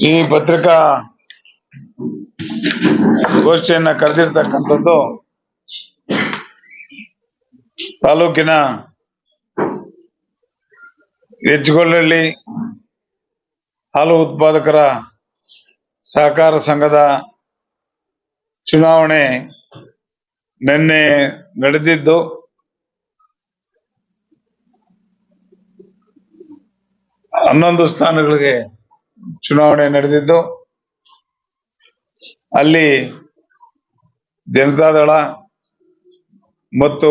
ಈ ಪತ್ರಿಕಾ ಗೋಷ್ಠಿಯನ್ನ ಕರೆದಿರ್ತಕ್ಕಂಥದ್ದು ತಾಲೂಕಿನ ಹೆಚ್ಗೊಳ್ಳಹಳ್ಳಿ ಹಾಲು ಉತ್ಪಾದಕರ ಸಹಕಾರ ಸಂಘದ ಚುನಾವಣೆ ನಿನ್ನೆ ನಡೆದಿದ್ದು, ಹನ್ನೊಂದು ಸ್ಥಾನಗಳಿಗೆ ಚುನಾವಣೆ ನಡೆದಿದ್ದು, ಅಲ್ಲಿ ಜನತಾದಳ ಮತ್ತು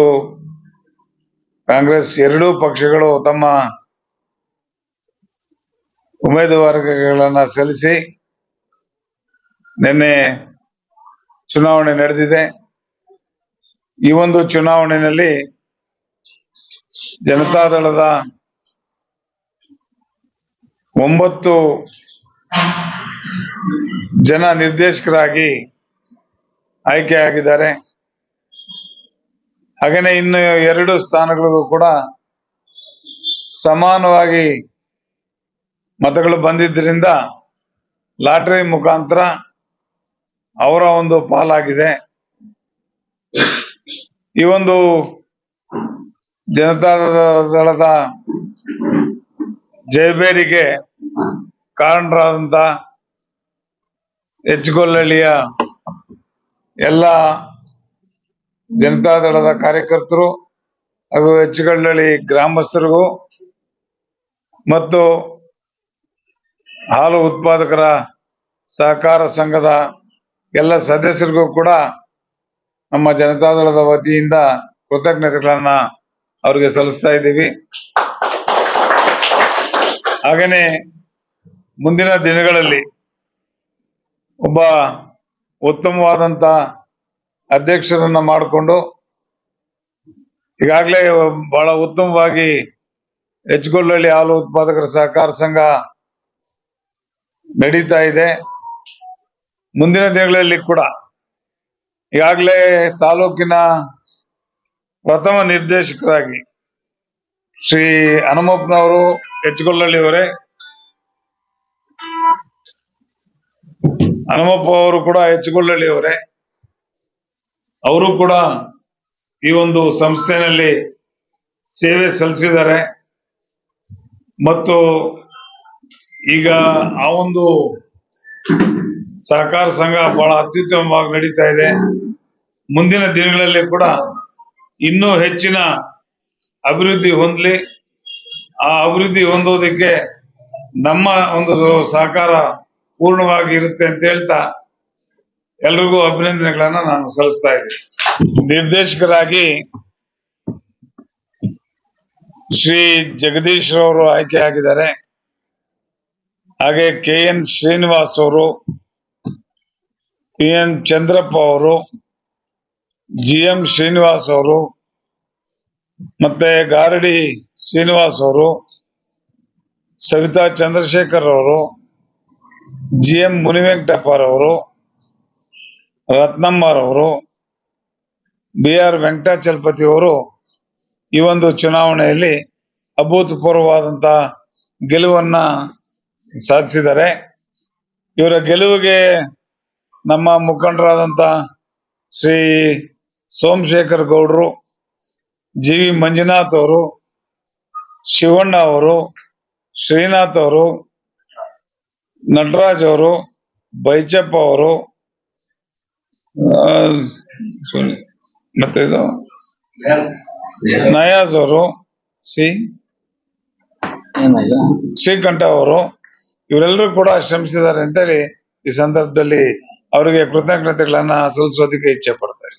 ಕಾಂಗ್ರೆಸ್ ಎರಡೂ ಪಕ್ಷಗಳು ತಮ್ಮ ಉಮೇದುವಾರಿಕೆಗಳನ್ನು ಸಲ್ಲಿಸಿ ನಿನ್ನೆ ಚುನಾವಣೆ ನಡೆದಿದೆ. ಈ ಒಂದು ಚುನಾವಣೆಯಲ್ಲಿ ಜನತಾದಳದ ಒಂಬತ್ತು ಜನ ನಿರ್ದೇಶಕರಾಗಿ ಆಯ್ಕೆಯಾಗಿದ್ದಾರೆ. ಹಾಗೇನೆ ಇನ್ನು ಎರಡು ಸ್ಥಾನಗಳಿಗೂ ಕೂಡ ಸಮಾನವಾಗಿ ಮತಗಳು ಬಂದಿದ್ದರಿಂದ ಲಾಟರಿ ಮುಖಾಂತರ ಅವರ ಒಂದು ಪಾಲಾಗಿದೆ. ಈ ಒಂದು ಜನತಾದಳದ ಜಯಬೇರಿಗೆ ಕಾರಣರಾದಂತ ಹೆಚ್ಗೊಲ್ಲಳ್ಳಿಯ ಎಲ್ಲ ಜನತಾದಳದ ಕಾರ್ಯಕರ್ತರು ಹಾಗೂ ಹೆಚ್ಚುಗಳ್ಳಳ್ಳಿ ಗ್ರಾಮಸ್ಥರಿಗೂ ಮತ್ತು ಹಾಲು ಉತ್ಪಾದಕರ ಸಹಕಾರ ಸಂಘದ ಎಲ್ಲ ಸದಸ್ಯರಿಗೂ ಕೂಡ ನಮ್ಮ ಜನತಾದಳದ ವತಿಯಿಂದ ಕೃತಜ್ಞತೆಗಳನ್ನ ಅವರಿಗೆ ಸಲ್ಲಿಸ್ತಾ ಇದ್ದೀವಿ. ಹಾಗೇನೆ ಮುಂದಿನ ದಿನಗಳಲ್ಲಿ ಒಬ್ಬ ಉತ್ತಮವಾದಂತ ಅಧ್ಯಕ್ಷರನ್ನ ಮಾಡಿಕೊಂಡು ಈಗಾಗಲೇ ಬಹಳ ಉತ್ತಮವಾಗಿ ಹೆಚ್ಗೊಳ್ಳಹಳ್ಳಿ ಹಾಲು ಉತ್ಪಾದಕರ ಸಹಕಾರ ಸಂಘ ನಡೀತಾ ಇದೆ. ಮುಂದಿನ ದಿನಗಳಲ್ಲಿ ಕೂಡ ಈಗಾಗಲೇ ತಾಲೂಕಿನ ಪ್ರಥಮ ನಿರ್ದೇಶಕರಾಗಿ ಶ್ರೀ ಹನುಮಪ್ಪನವರು ಹೆಚ್ಗೊಳ್ಳಹಳ್ಳಿ ಅವರೇ ಹನುಮಪ್ಪ ಅವರು ಕೂಡ ಅವರೇ. ಅವರು ಕೂಡ ಈ ಒಂದು ಸಂಸ್ಥೆನಲ್ಲಿ ಸೇವೆ ಸಲ್ಲಿಸಿದ್ದಾರೆ. ಮತ್ತು ಈಗ ಆ ಒಂದು ಸಹಕಾರ ಸಂಘ ಬಹಳ ಅತ್ಯುತ್ತಮವಾಗಿ ನಡೀತಾ ಇದೆ. ಮುಂದಿನ ದಿನಗಳಲ್ಲಿ ಕೂಡ ಇನ್ನೂ ಹೆಚ್ಚಿನ ಅಭಿವೃದ್ಧಿ ಹೊಂದಲಿ. ಆ ಅಭಿವೃದ್ಧಿ ಹೊಂದೋದಕ್ಕೆ ನಮ್ಮ ಒಂದು ಸಹಕಾರ ಪೂರ್ಣವಾಗಿ ಇರುತ್ತೆ ಅಂತ ಹೇಳ್ತಾ ಎಲ್ರಿಗೂ ಅಭಿನಂದನೆಗಳನ್ನ ನಾನು ಸಲ್ಲಿಸ್ತಾ ಇದ್ದೀನಿ. ನಿರ್ದೇಶಕರಾಗಿ ಶ್ರೀ ಜಗದೀಶ್ ರವರು ಆಯ್ಕೆ ಆಗಿದ್ದಾರೆ. ಹಾಗೆ ಕೆ ಎನ್ ಶ್ರೀನಿವಾಸ್ ಅವರು, ಪಿ ಎನ್ ಚಂದ್ರಪ್ಪ ಅವರು, ಜಿ ಎಂ ಶ್ರೀನಿವಾಸ್ ಅವರು, ಮತ್ತೆ ಗಾರಡಿ ಶ್ರೀನಿವಾಸ್ ಅವರು, ಸವಿತಾ ಚಂದ್ರಶೇಖರ್ ಅವರು ಜಿ ಎಂ ಮುನಿವೆಂಕಟಪ್ಪರವರು ರತ್ನಮ್ಮರವರು ಬಿ ಆರ್ ವೆಂಕಟಾಚಲಪತಿ ಅವರು ಈ ಒಂದು ಚುನಾವಣೆಯಲ್ಲಿ ಅಭೂತಪೂರ್ವವಾದಂತ ಗೆಲುವನ್ನ ಸಾಧಿಸಿದ್ದಾರೆ. ಇವರ ಗೆಲುವಿಗೆ ನಮ್ಮ ಮುಖಂಡರಾದಂತ ಶ್ರೀ ಸೋಮಶೇಖರ್ ಗೌಡ್ರು ಜಿ ವಿ ಮಂಜುನಾಥ್ ಅವರು, ಶಿವಣ್ಣ ಅವರು, ಶ್ರೀನಾಥ್ ಅವರು ನಟರಾಜ್ ಅವರು ಬೈಚಪ್ಪ ಅವರು ಮತ್ತೆ ಇದು? ನಯಾಜ್ ಅವರು, ಸಿ, ಶ್ರೀಕಂಠ ಅವರು, ಇವರೆಲ್ಲರೂ ಕೂಡ ಶ್ರಮಿಸಿದ್ದಾರೆ ಅಂತೇಳಿ ಈ ಸಂದರ್ಭದಲ್ಲಿ ಅವರಿಗೆ ಕೃತಜ್ಞತೆಗಳನ್ನ ಸಲ್ಲಿಸೋದಕ್ಕೆ ಇಚ್ಛೆ ಪಡ್ತೀನಿ